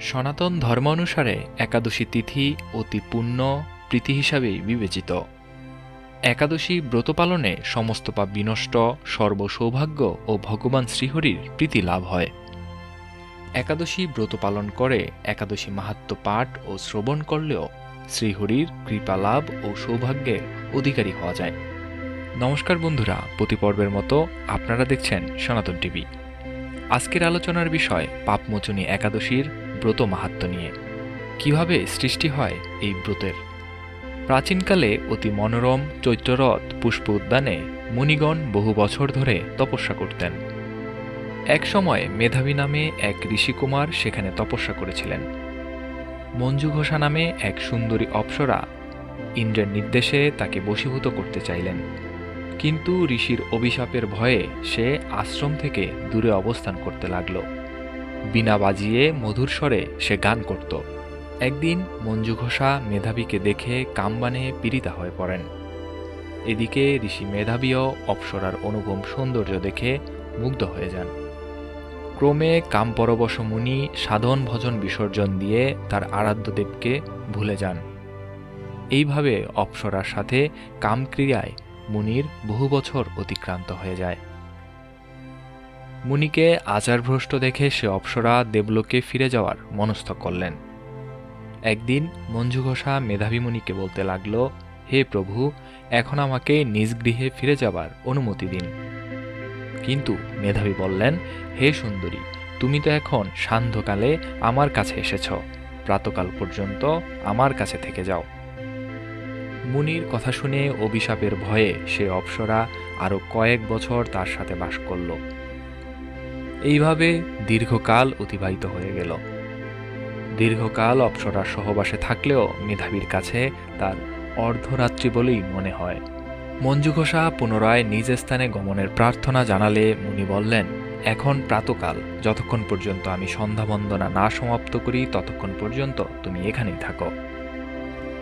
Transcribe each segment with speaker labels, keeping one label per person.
Speaker 1: সনাতন ধর্ম অনুসারে একাদশী তিথি অতি পুণ্য প্রীতি হিসাবেই বিবেচিত। একাদশী ব্রত পালনে সমস্ত পাপ বিনষ্ট, সর্বসৌভাগ্য ও ভগবান শ্রীহরির প্রীতি লাভ হয়। একাদশী ব্রত পালন করে একাদশী মাহাত্ম পাঠ ও শ্রবণ করলেও শ্রীহরির কৃপা লাভ ও সৌভাগ্যের অধিকারী হওয়া যায়। নমস্কার বন্ধুরা, প্রতি পর্বের মতো আপনারা দেখছেন সনাতন টিভি। আজকের আলোচনার বিষয় পাপমোচনী একাদশীর ব্রত মাহাত্ম নিয়ে। কীভাবে সৃষ্টি হয় এই ব্রতের? প্রাচীনকালে অতি মনোরম চৈত্ররথ পুষ্প উদ্যানে মুনিগণ বহু বছর ধরে তপস্যা করতেন। এক সময় মেধাবী নামে এক ঋষিকুমার সেখানে তপস্যা করেছিলেন। মঞ্জু ঘোষা নামে এক সুন্দরী অপ্সরা ইন্দ্রের নির্দেশে তাকে বশীভূত করতে চাইলেন। কিন্তু ঋষির অভিশাপের ভয়ে সে আশ্রম থেকে দূরে অবস্থান করতে লাগল। বিনা বাজিয়ে মধুর স্বরে সে গান করত। একদিন মঞ্জু ঘোষা মেধাবীকে দেখে কামবানে পীড়িতা হয়ে পড়েন। এদিকে ঋষি মেধাবীও অপ্সরার অনুপম সৌন্দর্য দেখে মুগ্ধ হয়ে যান। ক্রমে কামপরবশ মুনি সাধন ভজন বিসর্জন দিয়ে তার আরাধ্য দেবকে ভুলে যান। এইভাবে অপ্সরার সাথে কামক্রিয়ায় মুনির বহু বছর অতিক্রান্ত হয়ে যায়। মুনিকে আচারভ্রষ্ট দেখে সে অপ্সরা দেবলোকে ফিরে যাওয়ার মনস্থ করলেন। একদিন মঞ্জু ঘোষা মেধাবী মুনিকে বলতে লাগল, হে প্রভু, এখন আমাকে নিজ গৃহে ফিরে যাবার অনুমতি দিন। কিন্তু মেধাবী বললেন, হে সুন্দরী, তুমি তো এখন সান্ধ্যকালে আমার কাছে এসেছ। প্রাতকাল পর্যন্ত আমার কাছে থেকে যাও। মুনির কথা শুনে অভিশাপের ভয়ে সে অপ্সরা আরও কয়েক বছর তার সাথে বাস করল। এইভাবে দীর্ঘকাল অতিবাহিত হয়ে গেল। দীর্ঘকাল অপ্সরার সহবাসে থাকলেও মেধাবীর কাছে তার অর্ধরাত্রি বলেই মনে হয়। মঞ্জু ঘোষা পুনরায় নিজ স্থানে গমনের প্রার্থনা জানালে মুনি বললেন, এখন প্রাতকাল, যতক্ষণ পর্যন্ত আমি সন্ধ্যা বন্দনা না সমাপ্ত করি, ততক্ষণ পর্যন্ত তুমি এখানেই থাকো।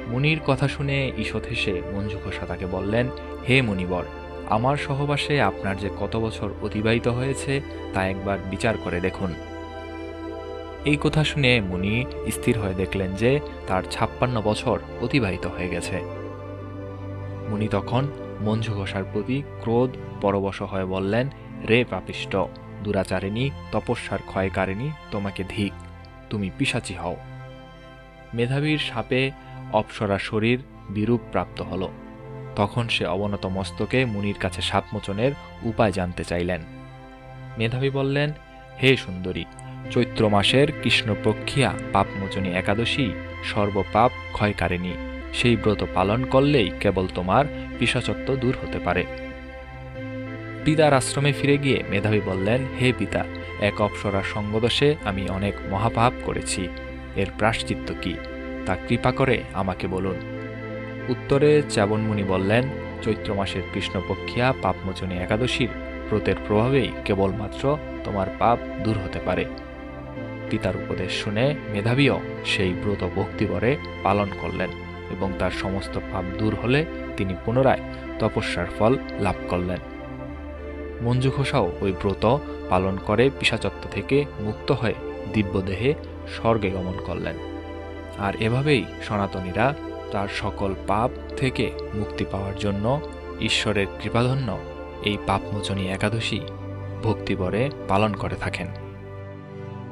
Speaker 1: মুনির কথা শুনে ঈষৎ হেসে মঞ্জু ঘোষা তাকে বললেন, হে মুনিবর আমার সহবাসে আপনার যে কত বছর অতিবাহিত হয়েছে তা একবার বিচার করে দেখুন। এই কথা শুনে মুনি স্থির হয়ে দেখলেন যে তার ছাপ্পান্ন বছর অতিবাহিত হয়ে গেছে। মুনি তখন মঞ্জু ঘোষার প্রতি ক্রোধ পরবশ হয়ে বললেন, রে পাপিষ্ট, দুরাচারিণী, তপস্যার ক্ষয়কারিণী, তোমাকে ধিক তুমি পিসাচি হও। মেধাবীর সাপে অপ্সরা শরীর বিরূপ প্রাপ্ত হল। তখন সে অবনত মস্তকে মুনির কাছে সাপমোচনের উপায় জানতে চাইলেন। মেধাবী বললেন, হে সুন্দরী, চৈত্র মাসের কৃষ্ণপক্ষিয়া পাপমোচনী একাদশী সর্বপাপ ক্ষয়কারিণী। সেই ব্রত পালন করলেই কেবল তোমার পিসাচত্ব দূর হতে পারে। পিতার আশ্রমে ফিরে গিয়ে মেধাবী বললেন, হে পিতা, এক অপ্সরার সঙ্গদোষে আমি অনেক মহাপাপ করেছি। এর প্রাশ্চিত্য কি? তা কৃপা করে আমাকে বলুন। উত্তরে চ্যাবনমুনি বললেন, চৈত্র মাসের কৃষ্ণপক্ষিয়া পাপমোচনী একাদশীর ব্রতের প্রভাবেই কেবলমাত্র তোমার পাপ দূর হতে পারে। পিতার উপদেশ শুনে মেধাবীও সেই ব্রত ভক্তিবরে পালন করলেন এবং তার সমস্ত পাপ দূর হলে তিনি পুনরায় তপস্যার ফল লাভ করলেন। মঞ্জু ঘোষাও ওই ব্রত পালন করে পিসাচত্ব থেকে মুক্ত হয়ে দিব্যদেহে স্বর্গে গমন করলেন। আর এভাবেই সনাতনীরা তার সকল পাপ থেকে মুক্তি পাওয়ার জন্য ঈশ্বরের কৃপাধন্য এই পাপমোচনী একাদশী ভক্তিবরে পালন করে থাকেন।